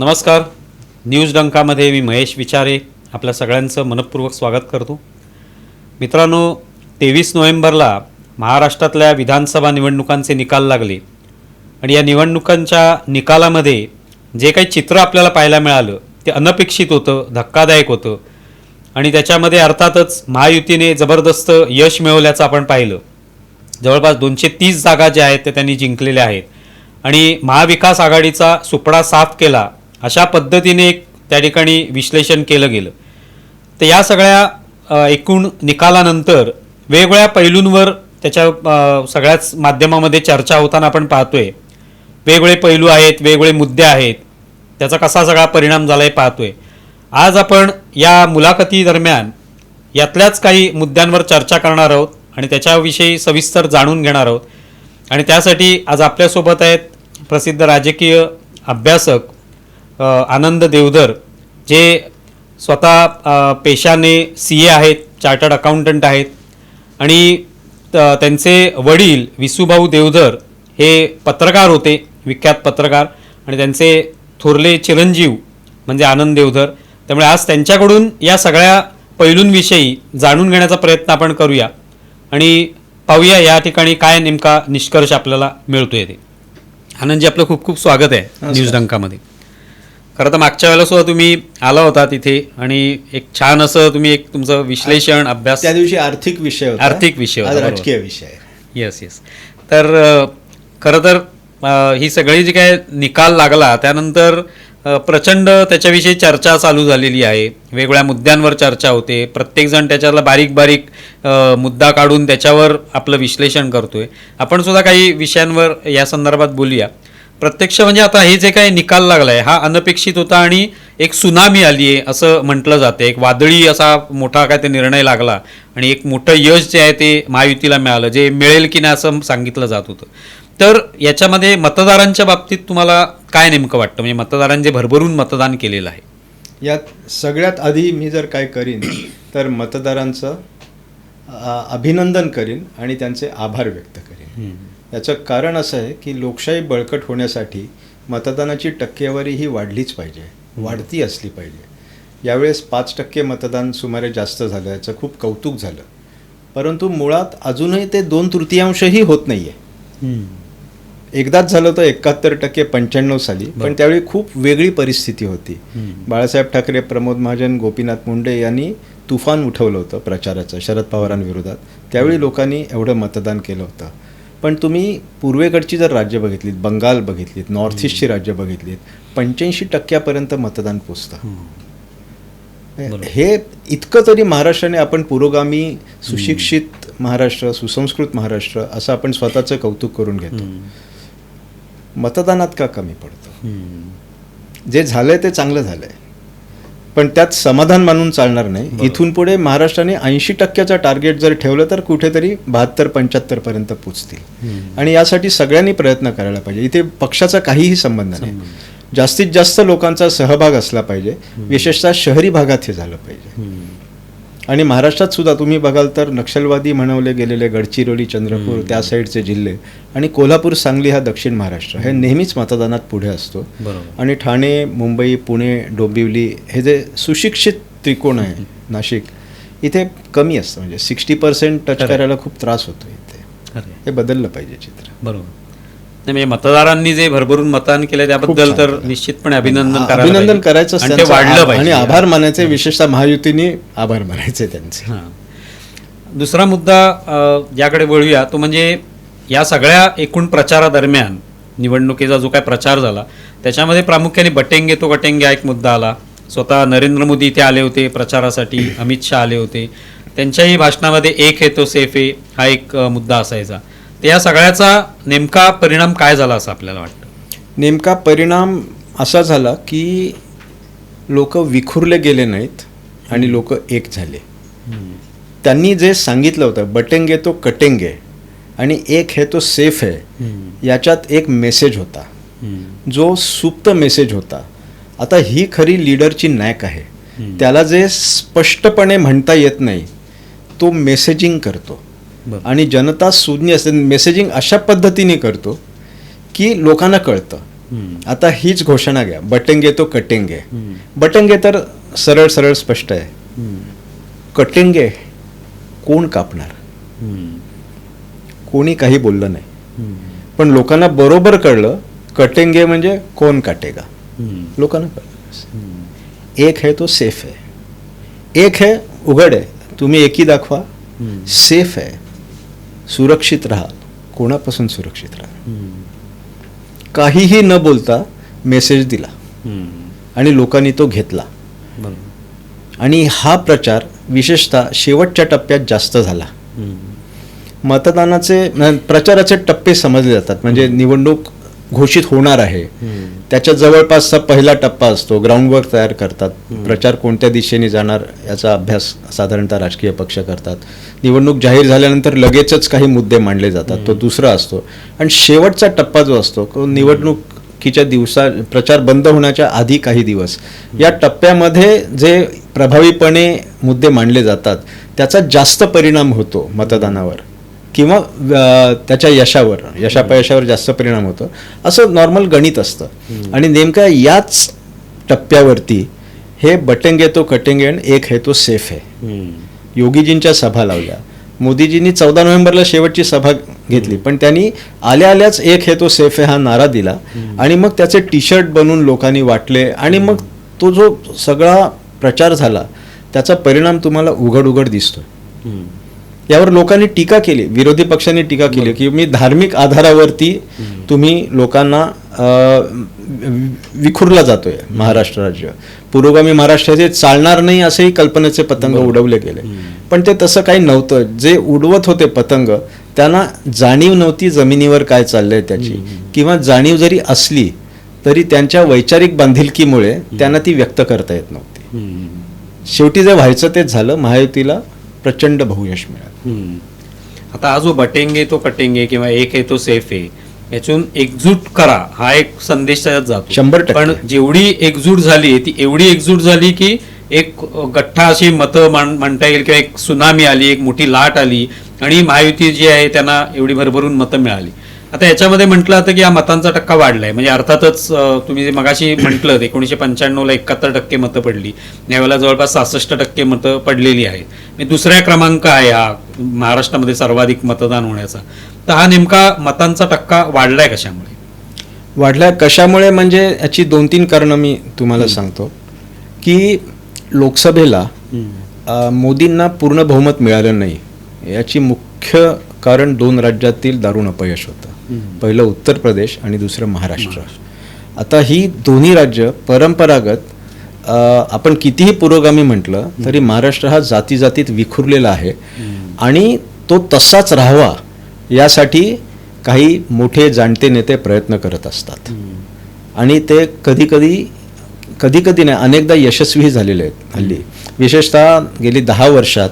नमस्कार. न्यूज डंकामध्ये मी महेश विचारे आपल्या सगळ्यांचं मनपूर्वक स्वागत करतो. मित्रांनो तेवीस नोव्हेंबरला महाराष्ट्रातल्या विधानसभा निवडणुकांचे निकाल लागले. आणि या निवडणुकांच्या निकालामध्ये जे काही चित्र आपल्याला पाहायला मिळालं ते अनपेक्षित होतं धक्कादायक होतं. आणि त्याच्यामध्ये अर्थातच महायुतीने जबरदस्त यश मिळवल्याचं आपण पाहिलं. जवळपास दोनशे तीस जागा ज्या आहेत त्या त्यांनी जिंकलेल्या आहेत. आणि महाविकास आघाडीचा सुपडा साफ केला अशा पद्धतीने एक त्या ठिकाणी विश्लेषण केलं गेलं. तर या सगळ्या एकूण निकालानंतर वेगवेगळ्या पैलूंवर त्याच्या सगळ्याच माध्यमामध्ये चर्चा होताना आपण पाहतोय. वेगवेगळे पैलू आहेत वेगवेगळे मुद्दे आहेत. त्याचा कसा सगळा परिणाम झाला आहे पाहतोय. आज आपण या मुलाखती दरम्यान यातल्याच काही मुद्द्यांवर चर्चा करणार आहोत आणि त्याच्याविषयी सविस्तर जाणून घेणार आहोत. आणि त्यासाठी आज आपल्यासोबत आहेत प्रसिद्ध राजकीय अभ्यासक आनंद देवधर जे स्वतः पेशाने सी ए आहेत चार्टर्ड अकाउंटंट आहेत आणि त- त्यांचे वडील विसूभाऊ देवधर हे पत्रकार होते विख्यात पत्रकार आणि त्यांचे थोरले चिरंजीव म्हणजे आनंद देवधर. त्यामुळे आज त्यांच्याकडून या सगळ्या पैलूंविषयी जाणून घेण्याचा प्रयत्न आपण करूया आणि पाहूया या ठिकाणी काय नेमका निष्कर्ष आपल्याला मिळतोय ते. आनंदजी आपलं खूप खूप स्वागत आहे न्यूज डंकामध्ये. खरं तर मागच्या वेळेला सुद्धा तुम्ही आला होता तिथे आणि एक छान असं तुम्ही एक तुमचं विश्लेषण अभ्यास त्या दिवशी आर्थिक विषय होता. आर्थिक विषय. राजकीय विषय. येस येस तर खरं तर ही सगळी जी काय निकाल लागला त्यानंतर प्रचंड त्याच्याविषयी चर्चा चालू झालेली आहे. वेगवेगळ्या मुद्द्यांवर चर्चा होते. प्रत्येकजण त्याच्यातला बारीक बारीक मुद्दा काढून त्याच्यावर आपलं विश्लेषण करतोय. आपण सुद्धा काही विषयांवर या संदर्भात बोलूया. प्रत्यक्ष म्हणजे आता हे जे काही निकाल लागलाय हा अनपेक्षित होता आणि एक सुनामी आली आहे असं म्हटलं जातं. एक वादळी असा मोठा काय ते निर्णय लागला आणि एक मोठं यश जे आहे ते महायुतीला मिळालं जे मिळेल की नाही असं सांगितलं जात होतं. तर याच्यामध्ये मतदारांच्या बाबतीत तुम्हाला काय नेमकं वाटतं? म्हणजे मतदारांनी जे भरभरून मतदान केलेलं आहे. यात सगळ्यात आधी मी जर काय करीन तर मतदारांचं अभिनंदन करीन आणि त्यांचे आभार व्यक्त करीन. याचं कारण असं आहे की लोकशाही बळकट होण्यासाठी मतदानाची टक्केवारी ही वाढलीच पाहिजे वाढती असली पाहिजे. यावेळेस पाच टक्के मतदान सुमारे जास्त झालं याचं खूप कौतुक झालं. परंतु मुळात अजूनही ते दोन तृतीयांशही होत नाही आहे एकदाच झालं होतं एकाहत्तर टक्के पंच्याण्णव साली पण त्यावेळी खूप वेगळी परिस्थिती होती. बाळासाहेब ठाकरे प्रमोद महाजन गोपीनाथ मुंडे यांनी तुफान उठवलं होतं प्रचाराचं शरद पवारांविरोधात. त्यावेळी लोकांनी एवढं मतदान केलं होतं. पण तुम्ही पूर्वेकडची जर राज्य बघितलीत बंगाल बघितलीत नॉर्थ ईस्टची राज्य बघितलीत पंच्याऐंशी टक्क्यापर्यंत मतदान पोचतं. हे इतकं तरी महाराष्ट्राने आपण पुरोगामी सुशिक्षित महाराष्ट्र सुसंस्कृत महाराष्ट्र असं आपण स्वतःचं कौतुक करून घेतो. मतदानात का कमी पडतो? जे झालंय ते चांगलं झालंय. पण त्यात समाधान मानून चालणार नाही. इथून पुढे महाराष्ट्राने ऐंशी टक्क्याचा टार्गेट जर ठेवलं तर कुठेतरी बहात्तर पंच्याहत्तर पर्यंत पोचतील. आणि यासाठी सगळ्यांनी प्रयत्न करायला पाहिजे. इथे पक्षाचा काहीही संबंध नाही. जास्तीत जास्त लोकांचा सहभाग असला पाहिजे. विशेषतः शहरी भागात हे झालं पाहिजे. आणि महाराष्ट्रात सुद्धा तुम्ही बघाल तर नक्षलवादी म्हणवले गेलेले गडचिरोली चंद्रपूर त्या साईडचे जिल्हे आणि कोल्हापूर सांगली हा दक्षिण महाराष्ट्र. हे नेहमीच मतदानात पुढे असतो. बरोबर. आणि ठाणे मुंबई पुणे डोंबिवली हे जे सुशिक्षित त्रिकोण आहे नाशिक इथे कमी असतं. म्हणजे सिक्स्टी पर्सेंट टच करायला खूप त्रास होतो इथे. हे बदललं पाहिजे चित्र. बरोबर. म्हणजे मतदारांनी जे भरभरून मतदान केलं त्याबद्दल तर. निश्चितपणे अभिनंदन अभिनंदन. करायचं ते वाढलं पाहिजे. आणि आभार मानायचे विशेषतः महायुतीने आभार मानायचे त्यांचे. हां. दुसरा मुद्दा ज्याकडे वळूया तो म्हणजे या सगळ्या एकूण प्रचारादरम्यान निवडणुकीचा जो काय प्रचार झाला त्याच्यामध्ये प्रामुख्याने बटेंगे तो गटेंगे हा एक मुद्दा आला. स्वतः नरेंद्र मोदी इथे आले होते प्रचारासाठी अमित शहा आले होते. त्यांच्याही भाषणामध्ये एक है तो सेफ आहे हा एक मुद्दा असायचा. या सगळ्याचा नेमका परिणाम काय झाला असं आपल्याला वाटतं? नेमका परिणाम असा झाला की लोक विखुरले गेले नाहीत आणि लोक एक झाले. त्यांनी जे सांगितलं होतं बटेंगे तो कटेंगे आणि एक हे तो सेफ आहे याच्यात एक मेसेज होता. जो सुप्त मेसेज होता. आता ही खरी लीडरची नॅक आहे. त्याला जे स्पष्टपणे म्हणता येत नाही तो मेसेजिंग करतो. आणि जनता सुज्ञ असते मेसेजिंग अशा पद्धतीने करतो की लोकांना कळतं. आता हीच घोषणा घ्या बटेंगे तो कटेंगे. बटेंगे तर सरळ सरळ स्पष्ट आहे. कटेंगे कोण कापणार? कोणी काही बोललं नाही. पण लोकांना बरोबर कळलं कटेंगे म्हणजे कोण काटेगा? लोकांना कळलं. एक है तो सेफ है एक है उघड आहे. तुम्ही एकी दाखवा. सेफ आहे. सुरक्षित राहा. कोणापासून सुरक्षित राहा? काहीही न बोलता मेसेज दिला. आणि लोकांनी तो घेतला. आणि हा प्रचार विशेषतः शेवटच्या टप्प्यात जास्त झाला. मतदानाचे प्रचाराचे टप्पे समजले जातात. म्हणजे निवडणूक घोषित होणार आहे. त्याच्या जवळपासचा पहिला टप्पा असतो. ग्राउंडवर्क तयार करतात. प्रचार कोणत्या दिशेने जाणार याचा अभ्यास साधारणतः राजकीय पक्ष करतात. निवडणूक जाहीर झाल्यानंतर लगेचच काही मुद्दे मांडले जातात. तो दुसरा असतो. आणि शेवटचा टप्पा जो असतो तो निवडणुकीच्या दिवसा प्रचार बंद होण्याच्या आधी काही दिवस. या टप्प्यामध्ये जे प्रभावीपणे मुद्दे मांडले जातात त्याचा जास्त परिणाम होतो मतदानावर. किंवा त्याच्या यशावर यशापयशावर जास्त परिणाम होतो. असं नॉर्मल गणित असतं. आणि नेमक्या याच टप्प्यावरती हे बटेंगे तो कटेंगे आणि एक हे तो सेफ आहे योगीजींच्या सभा लावल्या. मोदीजींनी चौदा नोव्हेंबरला शेवटची सभा घेतली. पण त्यांनी आल्या आल्याच एक हे तो सेफ आहे हा नारा दिला. आणि मग त्याचे टी शर्ट बनवून लोकांनी वाटले. आणि मग तो जो सगळा प्रचार झाला त्याचा परिणाम तुम्हाला उघड उघड दिसतो यावर लोकांनी टीका केली विरोधी पक्षांनी टीका केली की मी धार्मिक आधारावरती तुम्ही लोकांना विखुरला जातोय महाराष्ट्र राज्य. पुरोगामी महाराष्ट्राचे चालणार नाही असेही कल्पनेचे पतंग उडवले गेले. पण ते तसं काही नव्हतं. जे उडवत होते पतंग त्यांना जाणीव नव्हती जमिनीवर काय चाललंय त्याची. किंवा जाणीव जरी असली तरी त्यांच्या वैचारिक बांधिलकीमुळे त्यांना ती व्यक्त करता येत नव्हती. शेवटी जे व्हायचं तेच झालं महायुतीला प्रचंड बहुयश मिळालं. आता हा जो बटेंगे तो कटेंगे किंवा एक आहे तो सेफ आहे. यातून एकजूट करा. हा एक संदेश त्याच्यात जातो. शंभर टक्के. पण जेवढी एकजूट झाली ती एवढी एकजूट झाली की एक गठ्ठा अशी मतं म्हणता येईल किंवा एक सुनामी आली एक मोठी लाट आली आणि महायुती जी आहे त्यांना एवढी भरभरून मतं मिळाली. आता याच्यामध्ये म्हटलं जातं की हा मतांचा टक्का वाढलाय. म्हणजे अर्थातच तुम्ही जे मगाशी म्हटलं एकोणीशे पंच्याण्णवला एकाहत्तर टक्के मतं पडली. यावेळेला जवळपास सहासष्ट टक्के मतं पडलेली आहेत. म्हणजे दुसऱ्या क्रमांक आहे हा महाराष्ट्रामध्ये सर्वाधिक मतदान होण्याचा. तर हा नेमका मतांचा टक्का वाढलाय कशामुळे? वाढल्या. कशामुळे? म्हणजे याची दोन तीन कारणं मी तुम्हाला सांगतो. की लोकसभेला मोदींना पूर्ण बहुमत मिळालं नाही. याची मुख्य कारण दोन राज्यातील दारुण अपयश होतं. पहिलं उत्तर प्रदेश आणि दुसरं महाराष्ट्र. आता ही दोन्ही राज्य परंपरागत आपण कितीही पुरोगामी म्हटलं तरी महाराष्ट्र हा जाती जातीत विखुरलेला आहे. आणि तो तसाच राहावा यासाठी काही मोठे जाणते नेते प्रयत्न करत असतात. आणि ते कधी कधी कधी कधी नाही अनेकदा यशस्वीही झालेले आहेत हल्ली. विशेषतः गेली दहा वर्षात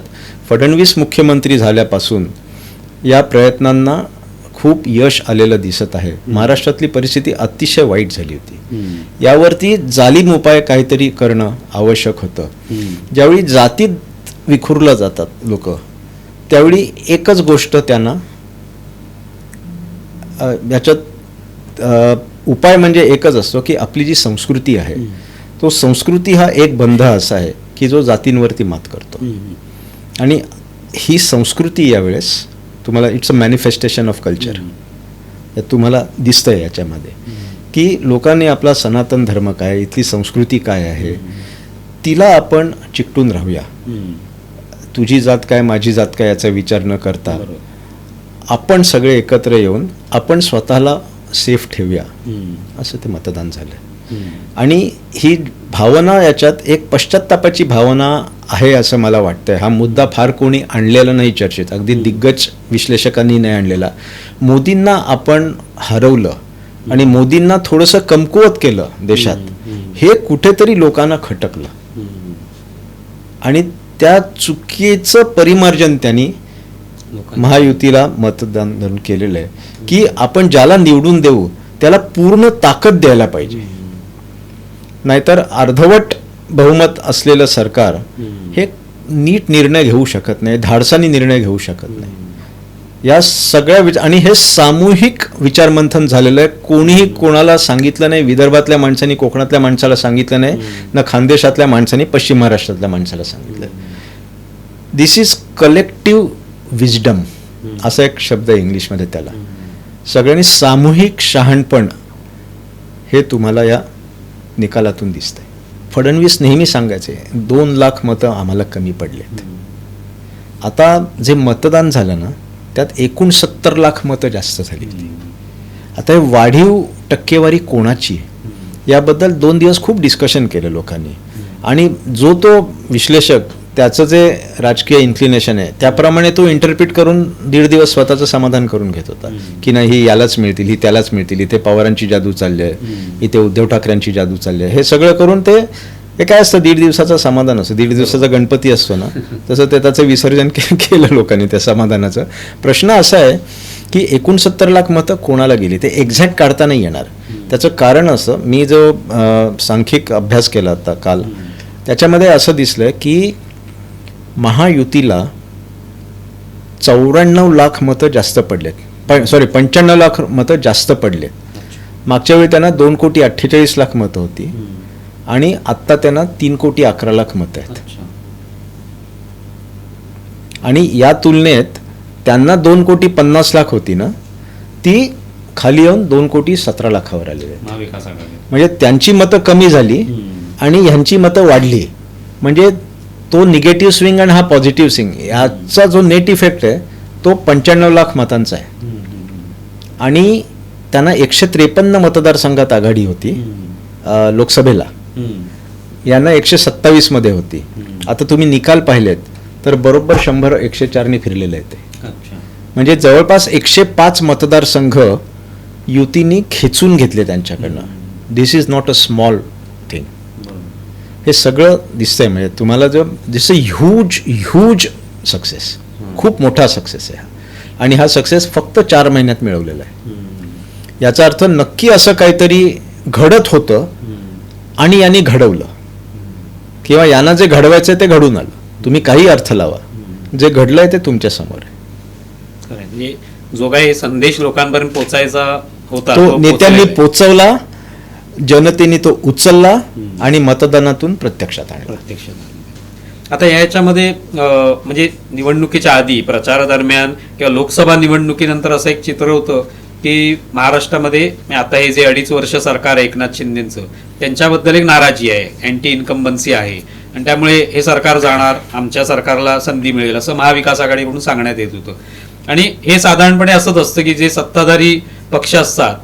फडणवीस मुख्यमंत्री झाल्यापासून या प्रयत्नांना खूप यश आलेलं दिसत आहे. महाराष्ट्रातली परिस्थिती अतिशय वाईट झाली होती. यावरती जालीम उपाय काहीतरी करणं आवश्यक होतं. ज्यावेळी जातीत विखुरलं जातात लोक त्यावेळी एकच गोष्ट त्यांना याच्यात उपाय म्हणजे एकच असतो की आपली जी संस्कृती आहे तो संस्कृती हा एक बंध असा आहे की जो जातींवरती मात करतो. आणि ही संस्कृती यावेळेस तुम्हाला it's a manifestation of culture तुम्हाला दिसतंय याच्यामध्ये. की लोकांनी आपला सनातन धर्म काय इथली संस्कृती काय आहे तिला आपण चिकटून राहूया. तुझी जात काय माझी जात काय याचा विचार न करता आपण सगळे एकत्र येऊन आपण स्वतःला सेफ ठेवूया. असं ते मतदान झालं. आणि ही भावना याच्यात एक पश्चात्तापाची भावना आहे असं मला वाटतंय. हा मुद्दा फार कोणी आणलेला नाही चर्चेत. अगदी दिग्गज विश्लेषकांनी नाही आणलेला. मोदींना आपण हरवलं आणि मोदींना थोडंसं कमकुवत केलं देशात. हे कुठेतरी लोकांना खटकलं. आणि त्या चुकीचं परिमार्जन त्यांनी महायुतीला मतदान धरून केलेलं आहे. की आपण ज्याला निवडून देऊ त्याला पूर्ण ताकद द्यायला पाहिजे. नाहीतर अर्धवट बहुमत असलेलं सरकार हे नीट निर्णय घेऊ शकत नाही धाडसानी निर्णय घेऊ शकत नाही. या सगळ्या विच आणि हे सामूहिक विचारमंथन झालेलं आहे. कोणीही कोणाला सांगितलं नाही विदर्भातल्या माणसांनी कोकणातल्या माणसाला सांगितलं नाही ना खानदेशातल्या माणसांनी पश्चिम महाराष्ट्रातल्या माणसाला सांगितलं. दिस इज कलेक्टिव्ह विजडम असा एक शब्द आहे इंग्लिशमध्ये त्याला. सगळ्यांनी सामूहिक शहाणपण हे तुम्हाला या निकालातून दिसतंय. फडणवीस नेहमी सांगायचे दोन लाख मतं आम्हाला कमी पडलेत. आता जे मतदान झालं ना त्यात एकूण सत्तर लाख मतं जास्त झाली. होती आता हे वाढीव टक्केवारी कोणाची याबद्दल दोन दिवस खूप डिस्कशन केलं लोकांनी. आणि जो तो विश्लेषक त्याचं जे राजकीय इन्क्लिनेशन आहे त्याप्रमाणे तो इंटरप्रिट करून दीड दिवस स्वतःचं समाधान करून घेत होता. की नाही ही यालाच मिळतील ही त्यालाच मिळतील इथे पवारांची जादू चालली आहे इथे उद्धव ठाकरेंची जादू चालली आहे हे सगळं करून ते हे काय असतं दीड दिवसाचं समाधान असतं. दीड दिवसाचा गणपती असतो ना तसं ते त्याचं विसर्जन के- केलं लोकांनी त्या समाधानाचं. प्रश्न असा आहे की एकोणसत्तर लाख मतं कोणाला गेली? ते एक्झॅक्ट काढता नाही येणार. त्याचं कारण असं मी जो सांख्यिक अभ्यास केला होता काल त्याच्यामध्ये असं दिसलं की महायुतीला चौऱ्याण्णव लाख मतं जास्त पडलेत. पण सॉरी पंच्याण्णव लाख मतं जास्त पडलेत. मागच्या वेळी त्यांना दोन कोटी अठ्ठेचाळीस लाख मतं होती. आणि आत्ता त्यांना तीन कोटी अकरा लाख मतं आहेत. आणि या तुलनेत त्यांना दोन कोटी पन्नास लाख होती ना ती खाली येऊन दोन कोटी सतरा लाखावर आलेली आहे महाविकास आघाडी. म्हणजे त्यांची मतं कमी झाली आणि ह्यांची मतं वाढली. म्हणजे तो निगेटिव्ह स्विंग आणि हा पॉझिटिव्ह स्विंग याचा जो नेट इफेक्ट आहे तो पंच्याण्णव लाख मतांचा आहे. आणि त्यांना एकशे त्रेपन्न मतदारसंघात आघाडी होती लोकसभेला. यांना एकशे सत्तावीसमध्ये होती. आता तुम्ही निकाल पाहिलेत तर बरोबर शंभर एकशे चारने फिरलेले आहेत ते. म्हणजे जवळपास एकशे पाच मतदारसंघ युतीनी खेचून घेतले त्यांच्याकडनं. This is not a small हे सगळं दिसतंय. म्हणजे तुम्हाला जो दिस ह्यूज ह्यूज सक्सेस खूप मोठा सक्सेस आहे हा. आणि हा सक्सेस फक्त चार महिन्यात मिळवलेला आहे. याचा अर्थ नक्की असं काहीतरी घडत होतं आणि यांनी घडवलं. किंवा यांना जे घडवायचं ते घडून आलं. तुम्ही काही अर्थ लावा. जे घडलंय ते तुमच्यासमोर आहे. म्हणजे जो काही संदेश लोकांपर्यंत पोहोचायचा होता तो नेत्यांनी आहे. पोचवला. जनतेने तो उचलला आणि मतदानातून प्रत्यक्षात आणला. प्रत्यक्षात आता याच्यामध्ये म्हणजे निवडणुकीच्या आधी प्रचारादरम्यान किंवा लोकसभा निवडणुकीनंतर असं एक चित्र होतं की महाराष्ट्रामध्ये आता हे जे अडीच वर्ष सरकार आहे एकनाथ शिंदेचं त्यांच्याबद्दल एक नाराजी आहे अँटी इन्कम्बन्सी आहे. आणि त्यामुळे हे सरकार जाणार आमच्या सरकारला संधी मिळेल असं महाविकास आघाडीकडून सांगण्यात येत होतं. आणि हे साधारणपणे असंच असतं की जे सत्ताधारी पक्ष असतात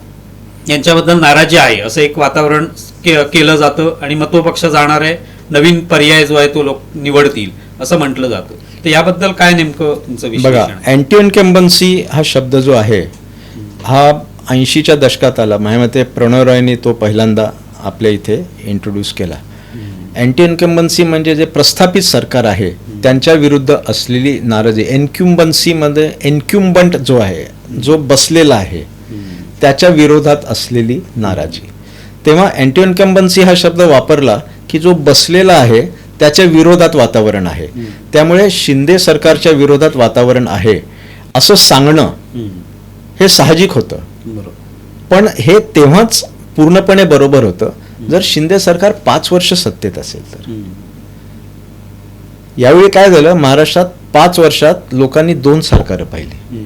यांच्याबद्दल नाराजी आहे असं एक वातावरण के- केलं जातं आणि मग तो पक्ष जाणार आहे. नवीन पर्याय जो आहे तो लोक निवडतील असं म्हटलं जातं. तर याबद्दल काय नेमकं तुमचं बघा अँटी इन्कम्बन्सी हा शब्द जो आहे हा ऐंशीच्या दशकात आला. माझ्या मते प्रणव रॉयने तो पहिल्यांदा आपल्या इथे इंट्रोड्यूस केला. अँटी इन्कम्बन्सी म्हणजे जे प्रस्थापित सरकार आहे त्यांच्या विरुद्ध असलेली नाराजी. एन्क्युम्बन्सीमध्ये एन्क्युम्बंट जो आहे जो बसलेला आहे त्याच्या विरोधात असलेली नाराजी. तेव्हा अँटी इन्कम्बन्सी हा शब्द वापरला की जो बसलेला आहे त्याच्या विरोधात वातावरण आहे. त्यामुळे शिंदे सरकारच्या विरोधात वातावरण आहे असं सांगणं हे साहजिक होतं. पण हे तेव्हाच पूर्णपणे बरोबर होतं. जर शिंदे सरकार पाच वर्ष सत्तेत असेल तर. यावेळी काय झालं? महाराष्ट्रात पाच वर्षात लोकांनी दोन सरकारं पाहिली.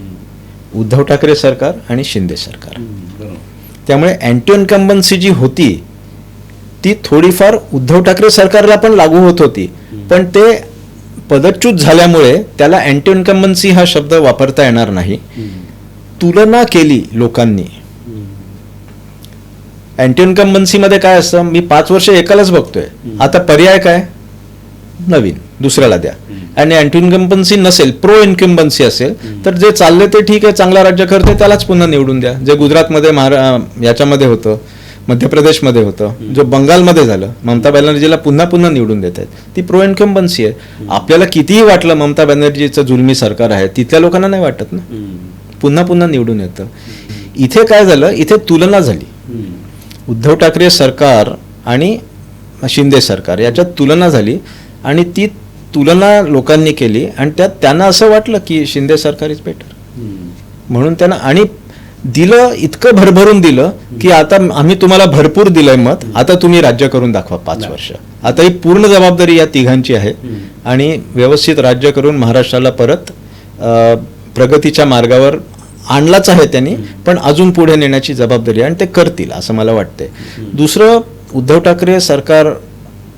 उद्धव ठाकरे सरकार आणि शिंदे सरकार. त्यामुळे अँटी इन्कम्बन्सी जी होती ती थोडीफार उद्धव ठाकरे सरकारला पण लागू होत होती. पण ते पदच्युत झाल्यामुळे त्याला अँटी इन्कम्बन्सी हा शब्द वापरता येणार नाही. तुलना केली लोकांनी. अँटी इन्कम्बन्सीमध्ये काय असतं? मी पाच वर्ष एकालाच बघतोय. आता पर्याय काय? नवीन. दुसऱ्याला द्या. आणि अँटी इन्कम्बन्सी नसेल प्रो इन्कम्बन्सी असेल तर जे चाललं ते ठीक आहे चांगला राज्य करते त्यालाच पुन्हा निवडून द्या. जे गुजरातमध्ये महारा याच्यामध्ये होतं मध्य प्रदेशमध्ये होतं जो बंगालमध्ये झालं ममता बॅनर्जीला पुन्हा पुन्हा निवडून देत आहेत. ती प्रो इन्कम्बन्सी आहे. आपल्याला कितीही वाटलं ममता बॅनर्जीचं जुलमी सरकार आहे तिथल्या लोकांना नाही वाटत ना. पुन्हा पुन्हा निवडून येतं. इथे काय झालं? इथे तुलना झाली. उद्धव ठाकरे सरकार आणि शिंदे सरकार याच्यात तुलना झाली आणि ती तुलना लोकांनी केली आणि त्यात त्यांना असं वाटलं की शिंदे सरकार इज बेटर म्हणून त्यांना आणि दिलं इतकं भरभरून दिलं की आता आम्ही तुम्हाला भरपूर दिलंय मत आता तुम्ही राज्य करून दाखवा पाच वर्ष. आता ही पूर्ण जबाबदारी या तिघांची आहे. आणि व्यवस्थित राज्य करून महाराष्ट्राला परत प्रगतीच्या मार्गावर आणलाच आहे त्यांनी पण अजून पुढे नेण्याची जबाबदारी आणि ते करतील असं मला वाटतंय. दुसरं उद्धव ठाकरे सरकार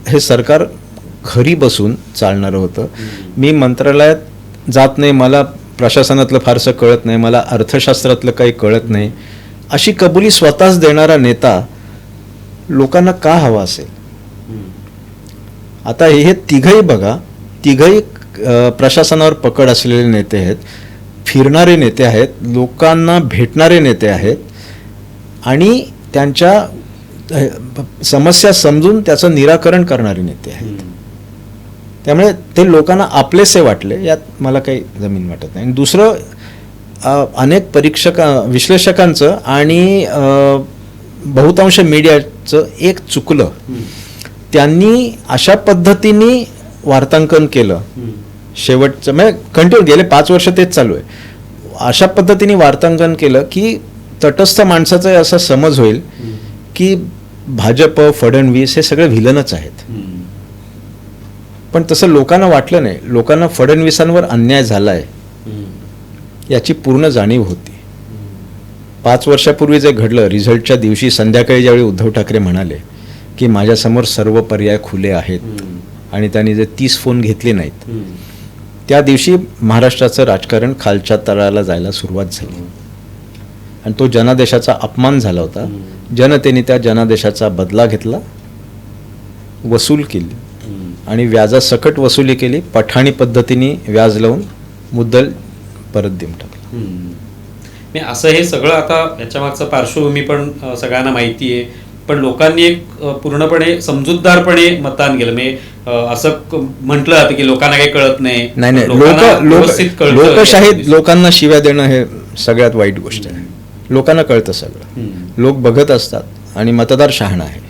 हे सरकार घरी बसून चालणारं होतं. मी मंत्रालयात जात नाही मला प्रशासनातलं फारसं कळत नाही मला अर्थशास्त्रातलं काही कळत नाही. अशी कबुली स्वतःच देणारा नेता लोकांना का हवा असेल? आता हे तिघही बघा तिघही प्रशासनावर पकड असलेले नेते आहेत फिरणारे नेते आहेत लोकांना भेटणारे नेते आहेत आणि त्यांच्या समस्या समजून त्याचं निराकरण करणारे नेते आहेत. त्यामुळे ते लोकांना आपलेसे वाटले यात मला काही जमीन वाटत नाही. आणि दुसरं अनेक परीक्षक विश्लेषकांचं आणि बहुतांश मीडियाचं एक चुकलं. त्यांनी अशा पद्धतीने वार्तांकन केलं. शेवटचं म्हणजे कंटिन्यू गेले पाच वर्ष तेच चालू आहे. अशा पद्धतीने वार्तांकन केलं की तटस्थ माणसाचा असा समज होईल की भाजप फडणवीस हे सगळे व्हिलनच आहेत. पण तसं लोकांना वाटलं नाही. लोकांना फडणवीसांवर अन्याय झाला आहे याची पूर्ण जाणीव होती. पाच वर्षापूर्वी जे घडलं रिझल्टच्या दिवशी संध्याकाळी ज्यावेळी उद्धव ठाकरे म्हणाले की माझ्यासमोर सर्व पर्याय खुले आहेत आणि त्यांनी जे तीस फोन घेतले नाहीत त्या दिवशी महाराष्ट्राचं राजकारण खालच्या तळाला जायला सुरुवात झाली. आणि तो जनादेशाचा अपमान झाला होता. जनतेने त्या जनादेशाचा बदला घेतला वसूल केली. आणि व्याजासकट वसुली केली पठाणी पद्धतीने व्याज लावून मुद्दल परत देऊन टाकला. मी असं हे सगळं आता याच्या मागचं पार्श्वभूमी पण सगळ्यांना माहिती आहे. पण लोकांनी एक पूर्णपणे समजूतदारपणे मतदान केलं. म्हणजे असं म्हटलं जातं की लोकांना काही कळत नाही. नाही नाही. लोक. लोकशाहीत लोकांना शिव्या देणं हे सगळ्यात वाईट गोष्ट आहे. लोकांना कळतं सगळं. लोक बघत असतात आणि मतदार शहाणा आहे.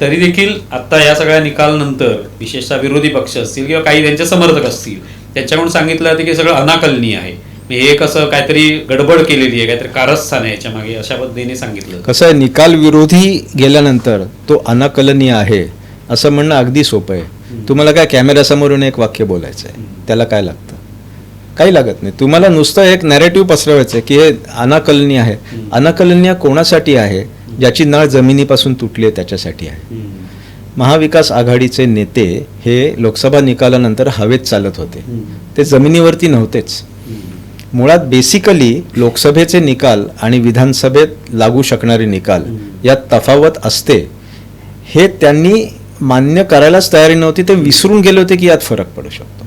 तरी देखील आता या सगळ्या निकालानंतर विशेषतः विरोधी पक्ष असतील किंवा काही त्यांचे समर्थक असतील त्याच्याकडून सांगितलं जातं की सगळं अनाकलनीय आहे. हे कसं काहीतरी गडबड केलेली आहे काहीतरी कारस्थान आहे याच्या मागे अशा पद्धतीने सांगितलं कसं आहे निकाल विरोधी गेल्यानंतर तो अनाकलनीय आहे असं म्हणणं अगदी सोपं आहे. तुम्हाला काय कॅमेऱ्यासमोरून एक वाक्य बोलायचं आहे? त्याला काय लागतं? काही लागत नाही. तुम्हाला नुसतं एक नॅरेटिव्ह पसरवायचं आहे की हे अनाकलनीय आहे. अनाकलनीय कोणासाठी आहे? ज्याची नळ जमिनीपासून तुटली आहे त्याच्यासाठी आहे. महाविकास आघाडीचे नेते हे लोकसभा निकालानंतर हवेत चालत होते. ते जमिनीवरती नव्हतेच. मुळात बेसिकली लोकसभेचे निकाल आणि विधानसभेत लागू शकणारे निकाल यात तफावत असते. हे त्यांनी मान्य करायलाच तयारी नव्हती ते विसरून गेले होते की यात फरक पडू शकतो.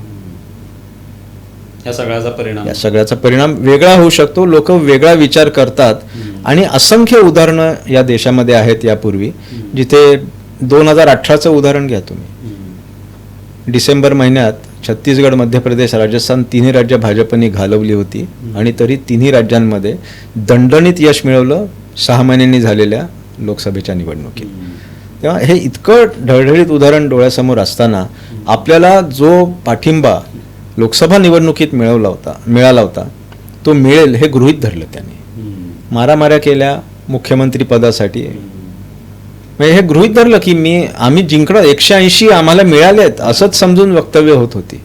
या सगळ्याचा परिणाम. या सगळ्याचा परिणाम वेगळा होऊ शकतो. लोक वेगळा विचार करतात. आणि असंख्य उदाहरणं या देशामध्ये आहेत यापूर्वी जिथे दोन हजार अठराचं उदाहरण घ्या तुम्ही. डिसेंबर महिन्यात छत्तीसगड मध्य प्रदेश राजस्थान तिन्ही राज्य भाजपने घालवली होती आणि तरी तिन्ही राज्यांमध्ये दणदणीत यश मिळवलं सहा महिन्यांनी झालेल्या लोकसभेच्या निवडणुकीत. तेव्हा हे इतकं ढळढळीत उदाहरण डोळ्यासमोर असताना आपल्याला जो पाठिंबा लोकसभा निवडणुकीत मिळवला होता मिळाला होता तो मिळेल हे गृहीत धरलं त्यांनी. मारामाऱ्या केल्या मुख्यमंत्री पदासाठी. म्हणजे हे गृहीत धरलं की मी आम्ही जिंकणार एकशे ऐंशी आम्हाला मिळालेत असंच समजून वक्तव्य होत होती.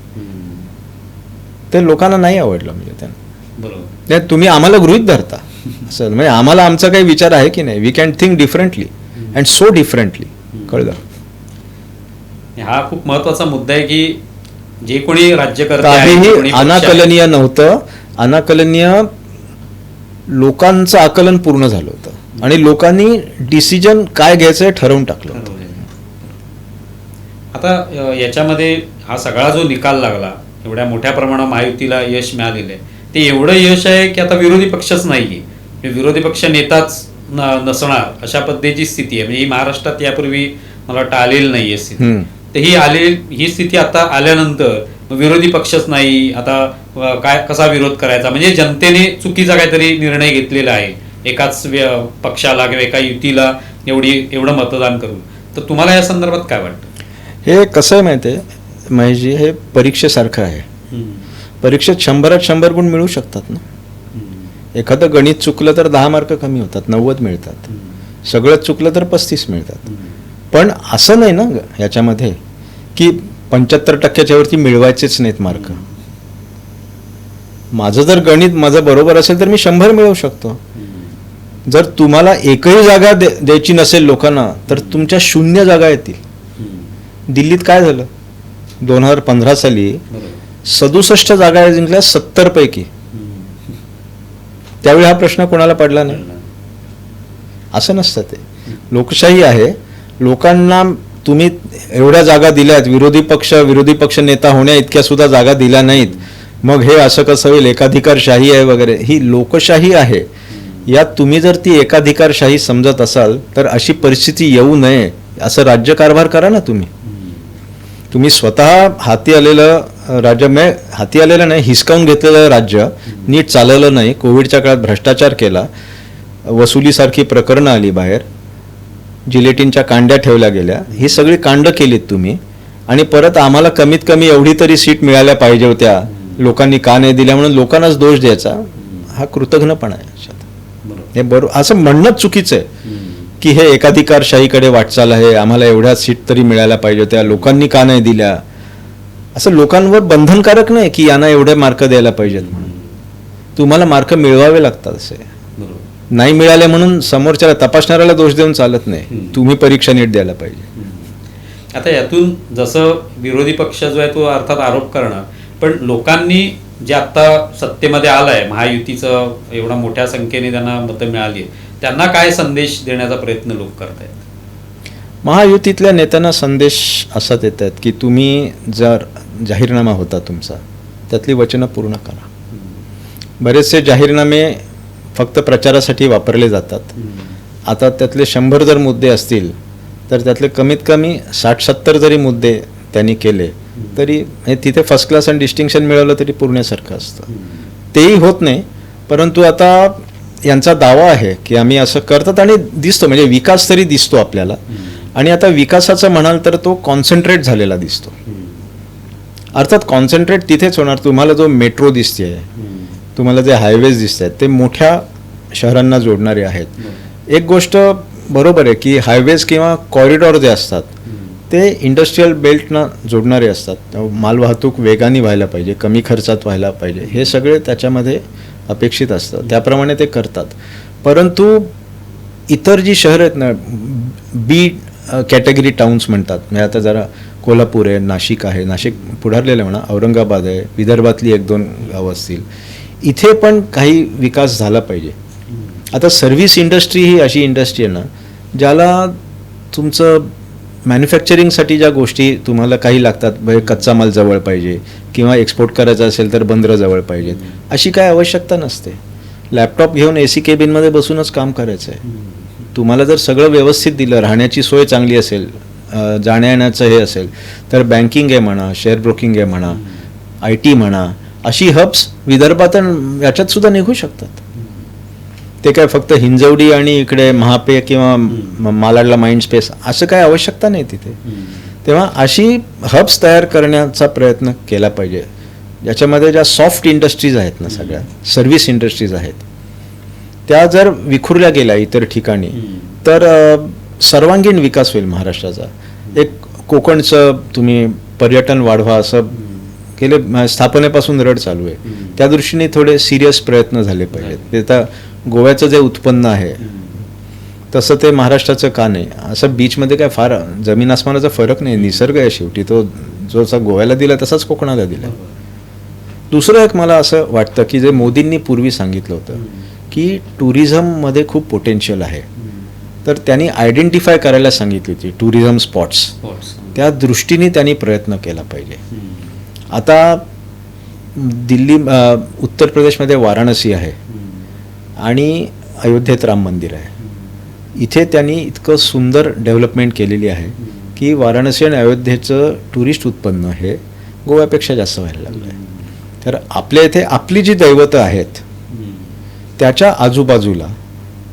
ते लोकांना नाही आवडलं म्हणजे त्यांना. नाही तुम्ही आम्हाला गृहीत धरता. असं म्हणजे आम्हाला आमचा काही विचार आहे की नाही? We can think differently and so differently कळलं? हा खूप महत्त्वाचा मुद्दा आहे की जे कोणी पक्ष आहेत, अनाकलनीय नव्हतं. अनाकलनीय लोकांचं आकलन पूर्ण झालं होतं. आणि लोकांनी डिसिजन काय घ्यायचं हे ठरवून टाकलं होतं. आता याच्यामध्ये हा सगळा जो निकाल लागला एवढ्या मोठ्या प्रमाणात महायुतीला यश मिळालेलं आहे. ते एवढं यश आहे की आता विरोधी पक्षच नाहीये. म्हणजे विरोधी पक्ष नेताच न- नसणार अशा पद्धतीची स्थिती आहे. म्हणजे ही महाराष्ट्रात यापूर्वी मला वाटतं आलेली नाहीये स्थिती. हम्म. तर ही आले ही स्थिती आता आल्यानंतर विरोधी पक्षच नाही. आता काय कसा विरोध करायचा? म्हणजे जनतेने चुकीचा काहीतरी निर्णय घेतलेला आहे. एकाच पक्षाला किंवा एका युतीला एवढी एवढं मतदान करून. तर तुम्हाला या संदर्भात काय वाटतं? हे कसं आहे माहिती आहे? महेशजी हे परीक्षेसारखं आहे. परीक्षेत शंभरात शंभर गुण मिळू शकतात ना? एखादं गणित चुकलं तर दहा मार्क कमी होतात नव्वद मिळतात. सगळं चुकलं तर पस्तीस मिळतात. पण असं नाही ना याच्यामध्ये की पंच्याहत्तर टक्क्याच्या वरती मिळवायचेच नाहीत मार्क. माझं जर गणित माझं बरोबर असेल तर मी शंभर मिळवू शकतो. जर तुम्हाला एकही जागा द्यायची नसेल लोकांना तर तुमच्या शून्य जागा येतील. दिल्लीत काय झालं? दोन हजार पंधरा साली सदुसष्ट जागा जिंकल्या सत्तर पैकी. त्यावेळी हा प्रश्न कोणाला पडला नाही? असं नसतं ते. लोकशाही आहे. लोकांना तुम्ही एवढ्या जागा दिल्यात विरोधी पक्ष विरोधी पक्ष नेता होण्या इतक्या सुद्धा जागा दिल्या नाहीत. मग हे असं कसं होईल? एकाधिकारशाही आहे वगैरे. ही लोकशाही आहे. यात तुम्ही जर ती एकाधिकारशाही समजत असाल तर अशी परिस्थिती येऊ नये. असं राज्यकारभार करा ना तुम्ही. तुम्ही स्वतः हाती आलेलं राज्य म्हणजे हाती आलेलं नाही हिसकावून घेतलेलं राज्य नीट चालवलं नाही. कोविडच्या काळात भ्रष्टाचार केला. वसुलीसारखी प्रकरणं आली बाहेर. जिलेटिनच्या कांड्या ठेवल्या गेल्या. ही सगळी कांड केलीत तुम्ही. आणि परत आम्हाला कमीत कमी एवढी तरी सीट मिळाल्या पाहिजे होत्या. लोकांनी का नाही दिल्या म्हणून लोकांनाच दोष द्यायचा. हा कृतघ्नपणा आहे. हे बरोबर असं म्हणणंच चुकीचं आहे. की हे एकाधिकारशाहीकडे वाटचाल आहे. आम्हाला एवढ्या सीट तरी मिळायला पाहिजे होत्या. लोकांनी का नाही दिल्या? असं लोकांवर बंधनकारक नाही की यांना एवढे मार्क द्यायला पाहिजेत म्हणून. तुम्हाला मार्क मिळवावे लागतात असे. नाही मिळाले म्हणून समोरच्याला तपासणाऱ्याला दोष देऊन चालत नाही. तुम्ही परीक्षा नीट द्यायला पाहिजे. आता यातून जसं विरोधी पक्ष जो आहे तो अर्थात आरोप करणं पण लोकांनी जे आता सत्तेमध्ये आलंय महायुतीचं एवढ्या मोठ्या संख्येने त्यांना मतं मिळाली त्यांना काय संदेश देण्याचा प्रयत्न लोक करतायत? महायुतीतल्या नेत्यांना संदेश असा देत आहेत की तुम्ही जर जाहीरनामा होता तुमचा त्यातली वचनं पूर्ण करा. बरेचसे जाहीरनामे फक्त प्रचारासाठी वापरले जातात. आता त्यातले शंभर जर मुद्दे असतील तर त्यातले कमीत कमी साठ सत्तर जरी मुद्दे त्यांनी केले तरी हे तिथे फर्स्ट क्लास आणि डिस्टिंक्शन मिळवलं तरी पुरण्यासारखं असतं. तेही होत नाही परंतु आता यांचा दावा आहे की आम्ही असं करतात आणि दिसतो म्हणजे विकास तरी दिसतो आपल्याला. आणि आता विकासाचं म्हणाल तर तो कॉन्सन्ट्रेट झालेला दिसतो. अर्थात कॉन्सन्ट्रेट तिथेच होणार तुम्हाला जो मेट्रो दिसते तुम्हाला जे हायवेज दिसत आहेत ते मोठ्या शहरांना जोडणारे आहेत. एक गोष्ट बरोबर आहे की हायवेज किंवा कॉरिडॉर जे असतात ते इंडस्ट्रीयल बेल्टना जोडणारे असतात. मालवाहतूक वेगाने व्हायला पाहिजे कमी खर्चात व्हायला पाहिजे हे सगळे त्याच्यामध्ये अपेक्षित असतं. त्याप्रमाणे ते करतात. परंतु इतर जी शहरं आहेत ना बी कॅटेगरी टाउन्स म्हणतात. म्हणजे आता जरा कोल्हापूर आहे नाशिक आहे. नाशिक पुढारलेलं म्हणा औरंगाबाद आहे विदर्भातली एक दोन गावं असतील. इथे पण काही विकास झाला पाहिजे. आता सर्व्हिस इंडस्ट्री ही अशी इंडस्ट्री आहे ना ज्याला तुमचं मॅन्युफॅक्चरिंगसाठी ज्या गोष्टी तुम्हाला काही लागतात म्हणजे कच्चा माल जवळ पाहिजे किंवा एक्सपोर्ट करायचा असेल तर बंदरं जवळ पाहिजेत अशी काय आवश्यकता नसते. लॅपटॉप घेऊन ए सी केबिनमध्ये बसूनच काम करायचं आहे तुम्हाला जर सगळं व्यवस्थित दिलं राहण्याची सोय चांगली असेल जाण्यायेण्याचं जाण्या येण्याचं हे असेल तर बँकिंग आहे म्हणा शेअर ब्रोकिंग आहे म्हणा आय टी म्हणा अशी हब्स विदर्भात याच्यात सुद्धा निघू शकतात. ते काय फक्त हिंजवडी आणि इकडे महापे किंवा मालाडला माइंड स्पेस असं काय आवश्यकता नाही तिथे. तेव्हा अशी हब्स तयार करण्याचा प्रयत्न केला पाहिजे. ज्याच्यामध्ये ज्या सॉफ्ट इंडस्ट्रीज आहेत ना सगळ्या सर्व्हिस इंडस्ट्रीज आहेत. त्या जर विखुरल्या गेल्या इतर ठिकाणी तर सर्वांगीण विकास होईल महाराष्ट्राचा. एक कोकणचं तुम्ही पर्यटन वाढवा असं गेले म- स्थापनेपासून रड चालू आहे. त्या दृष्टीने थोडे सिरियस प्रयत्न झाले पाहिजेत. ते आता गोव्याचं जे उत्पन्न आहे तसं ते महाराष्ट्राचं का नाही? असं बीचमध्ये काय फार जमीन आसमानाचा फरक नाही. निसर्ग आहे शेवटी. तो जो असा गोव्याला दिला तसाच कोकणाला दिला. दुसरं एक मला असं वाटतं की जे मोदींनी पूर्वी सांगितलं होतं की टुरिझममध्ये खूप पोटेन्शियल आहे. तर त्यांनी आयडेंटिफाय करायला सांगितली होती टुरिझम स्पॉट्स त्या दृष्टीने त्यांनी प्रयत्न केला पाहिजे. आता दिल्ली उत्तर प्रदेशमध्ये वाराणसी आहे. आणि अयोध्येत राम मंदिर आहे. इथे त्यांनी इतकं सुंदर डेव्हलपमेंट केलेली आहे की वाराणसी आणि अयोध्येचं टुरिस्ट उत्पन्न हे गोव्यापेक्षा जास्त व्हायला लागलं आहे. तर आपल्या इथे आपली जी दैवतं आहेत त्याच्या आजूबाजूला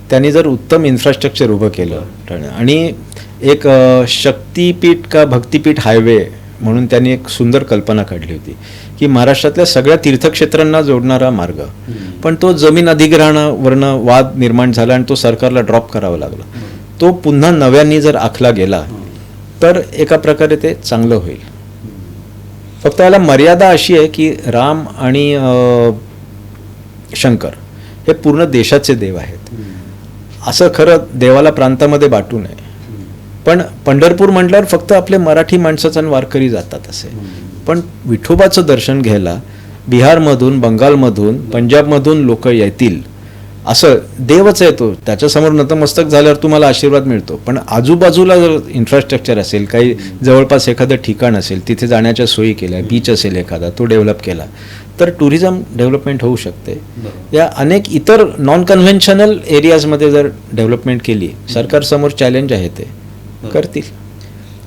त्यांनी जर उत्तम इन्फ्रास्ट्रक्चर उभं केलं आणि एक शक्तीपीठ का भक्तिपीठ हायवे म्हणून त्यांनी एक सुंदर कल्पना काढली होती की महाराष्ट्रातल्या सगळ्या तीर्थक्षेत्रांना जोडणारा मार्ग. पण तो जमीन अधिग्रहणावरनं वाद निर्माण झाला आणि तो सरकारला ड्रॉप करावा लागला. तो पुन्हा नव्याने जर आखला गेला तर एका प्रकारे ते चांगलं होईल. फक्त याला मर्यादा अशी आहे की राम आणि शंकर हे पूर्ण देशाचे देव आहेत. असं खरं देवाला प्रांतामध्ये बाटू नये पण पंढरपूर म्हटल्यावर फक्त आपले मराठी माणसाचा आणि वारकरी जातात असे. पण विठोबाचं दर्शन घ्यायला बिहारमधून बंगालमधून पंजाबमधून लोक येतील असं देवच आहे तो. त्याच्यासमोर नतमस्तक झाल्यावर तुम्हाला आशीर्वाद मिळतो. पण आजूबाजूला जर इन्फ्रास्ट्रक्चर असेल काही जवळपास एखादं ठिकाण असेल तिथे जाण्याच्या सोयी केल्या बीच असेल एखादा तो डेव्हलप केला तर टुरिझम डेव्हलपमेंट होऊ शकते. या अनेक इतर नॉन कन्व्हेन्शनल एरियाजमध्ये जर डेव्हलपमेंट केली सरकारसमोर चॅलेंज आहे ते. करतील.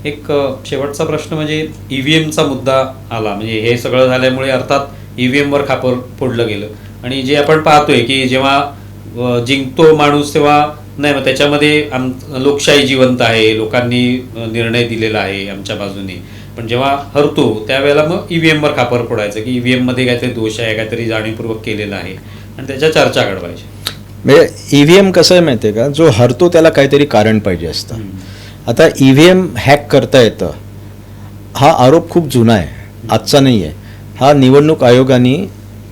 एक शेवटचा प्रश्न म्हणजे ईव्हीएमचा मुद्दा आला. म्हणजे हे सगळं झाल्यामुळे अर्थात ईव्हीएम वर खापर फोडलं गेलं. आणि जे आपण पाहतोय की जेव्हा जिंकतो माणूस तेव्हा नाही मग त्याच्यामध्ये आम लोकशाही जिवंत आहे लोकांनी निर्णय दिलेला आहे आमच्या बाजूने. पण जेव्हा हरतो त्यावेळेला मग ईव्हीएम वर खापर फोडायचं की ईव्हीएममध्ये काहीतरी दोष आहे काहीतरी जाणीवपूर्वक केलेला आहे. आणि त्याच्या चर्चा घडवायची म्हणजे ईव्हीएम कसं आहे माहिती आहे का? जो हरतो त्याला काहीतरी कारण पाहिजे असतं. आता ई व्ही एम हॅक करता येतं. हा आरोप खूप जुना आहे. आजचा नाही आहे हा निवडणूक आयोगाने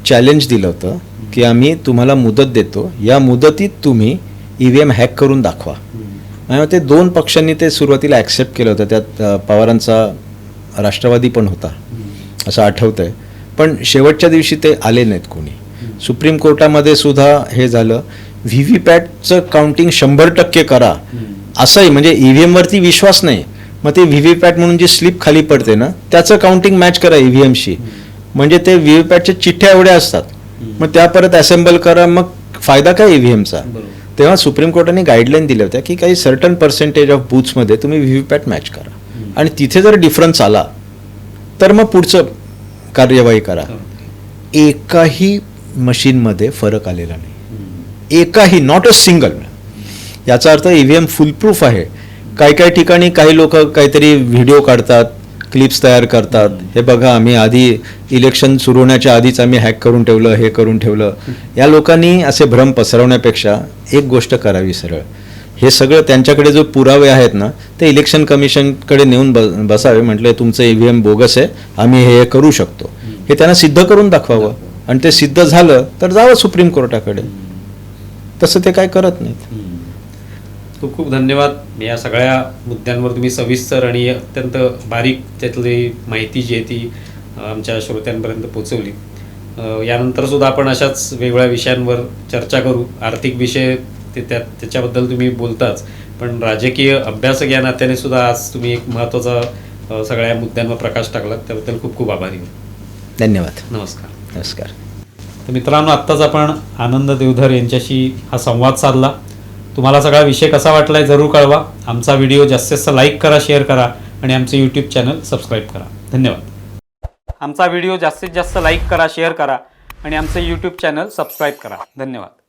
चॅलेंज दिलं होतं की आम्ही तुम्हाला मुदत देतो. या मुदतीत तुम्ही ई व्ही एम हॅक करून दाखवा. आणि ते दोन पक्षांनी ते सुरुवातीला ॲक्सेप्ट केलं होतं. त्यात पवारांचा राष्ट्रवादी पण होता. असं आठवतं आहे पण शेवटच्या दिवशी ते आले नाहीत कोणी. सुप्रीम कोर्टामध्ये सुद्धा हे झालं. व्ही व्ही पॅटचं काउंटिंग शंभर टक्के करा. असंही म्हणजे ई व्ही एमवरती विश्वास नाही मग ते व्ही व्ही पॅट म्हणून जी स्लिप खाली पडते ना त्याचं काउंटिंग मॅच करा ई व्ही एमशी म्हणजे ते व्ही व्ही पॅटच्या चिठ्ठ्या एवढ्या असतात. मग त्या परत असेंबल करा मग फायदा काय ई व्ही एमचा तेव्हा सुप्रीम कोर्टाने गाईडलाईन दिल्या होत्या की काही सर्टन पर्सेंटेज ऑफ बूथ्समध्ये तुम्ही व्ही व्ही पॅट मॅच करा. आणि तिथे जर डिफरन्स आला तर मग पुढचं कार्यवाही करा. एकाही मशीनमध्ये फरक आलेला नाही. एकाही नॉट अ सिंगल याचा अर्थ ई व्ही एम फुलप्रूफ आहे. काही काही ठिकाणी काही लोक काहीतरी व्हिडिओ काढतात क्लिप्स तयार करतात. हे बघा आम्ही आधी इलेक्शन सुरू होण्याच्या आधीच आम्ही हॅक करून ठेवलं हे करून ठेवलं. या लोकांनी असे भ्रम पसरवण्यापेक्षा एक गोष्ट करावी सरळ. हे सगळं त्यांच्याकडे जो पुरावे आहेत ना ते इलेक्शन कमिशनकडे नेऊन ब बसावे. म्हटलं तुमचं ई व्ही एम बोगस आहे आम्ही हे करू शकतो. हे त्यांना सिद्ध करून दाखवावं. आणि ते सिद्ध झालं तर जावं सुप्रीम कोर्टाकडे. तसं ते काय करत नाहीत. खूप खूप धन्यवाद. या सगळ्या मुद्द्यांवर तुम्ही सविस्तर आणि अत्यंत बारीक त्यातली माहिती जी आहे ती आमच्या श्रोत्यांपर्यंत पोचवली अ, यानंतर सुद्धा आपण अशाच वेगवेगळ्या विषयांवर चर्चा करू. आर्थिक विषय ते त्या त्याच्याबद्दल तुम्ही बोलताच. पण राजकीय अभ्यासक या नात्याने सुद्धा आज तुम्ही एक महत्त्वाचा सगळ्या मुद्द्यांवर प्रकाश टाकला त्याबद्दल खूप खूप आभारी. धन्यवाद. नमस्कार. नमस्कार. तर मित्रांनो आत्ताच आपण आनंद देवधर यांच्याशी हा संवाद साधला. तुम्हाला सगळा विषय कसा वाटलाय जरूर कळवा. आमचा व्हिडिओ जास्तीत जास्त लाईक करा शेअर करा आणि आमचे यूट्यूब चॅनल सबस्क्राईब करा. धन्यवाद. आमचा व्हिडिओ जास्तीत जास्त लाईक करा शेअर करा आणि आमचे यूट्यूब चॅनल सबस्क्राईब करा. धन्यवाद.